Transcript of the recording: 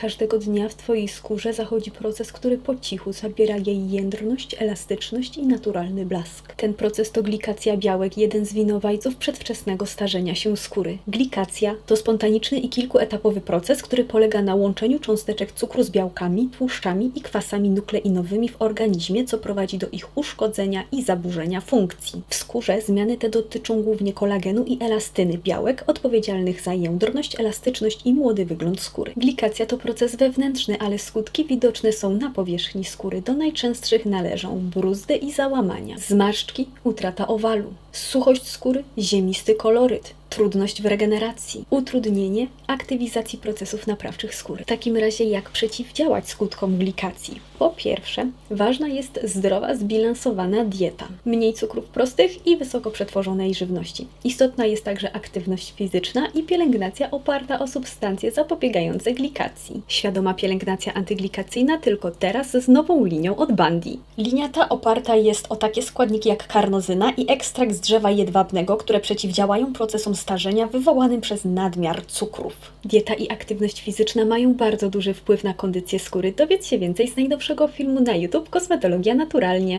Każdego dnia w Twojej skórze zachodzi proces, który po cichu zabiera jej jędrność, elastyczność i naturalny blask. Ten proces to glikacja białek, jeden z winowajców przedwczesnego starzenia się skóry. Glikacja to spontaniczny i kilkuetapowy proces, który polega na łączeniu cząsteczek cukru z białkami, tłuszczami i kwasami nukleinowymi w organizmie, co prowadzi do ich uszkodzenia i zaburzenia funkcji. W skórze zmiany te dotyczą głównie kolagenu i elastyny białek odpowiedzialnych za jędrność, elastyczność i młody wygląd skóry. Glikacja to proces wewnętrzny, ale skutki widoczne są na powierzchni skóry. Do najczęstszych należą bruzdy i załamania, zmarszczki, utrata owalu, suchość skóry, ziemisty koloryt, trudność w regeneracji, utrudnienie aktywizacji procesów naprawczych skóry. W takim razie jak przeciwdziałać skutkom glikacji? Po pierwsze, ważna jest zdrowa, zbilansowana dieta. Mniej cukrów prostych i wysoko przetworzonej żywności. Istotna jest także aktywność fizyczna i pielęgnacja oparta o substancje zapobiegające glikacji. Świadoma pielęgnacja antyglikacyjna tylko teraz z nową linią od Bandi. Linia ta oparta jest o takie składniki jak karnozyna i ekstrakt z drzewa jedwabnego, które przeciwdziałają procesom starzenia wywołanym przez nadmiar cukrów. Dieta i aktywność fizyczna mają bardzo duży wpływ na kondycję skóry. Dowiedz się więcej z najnowszego filmu na YouTube Kosmetologia Naturalnie.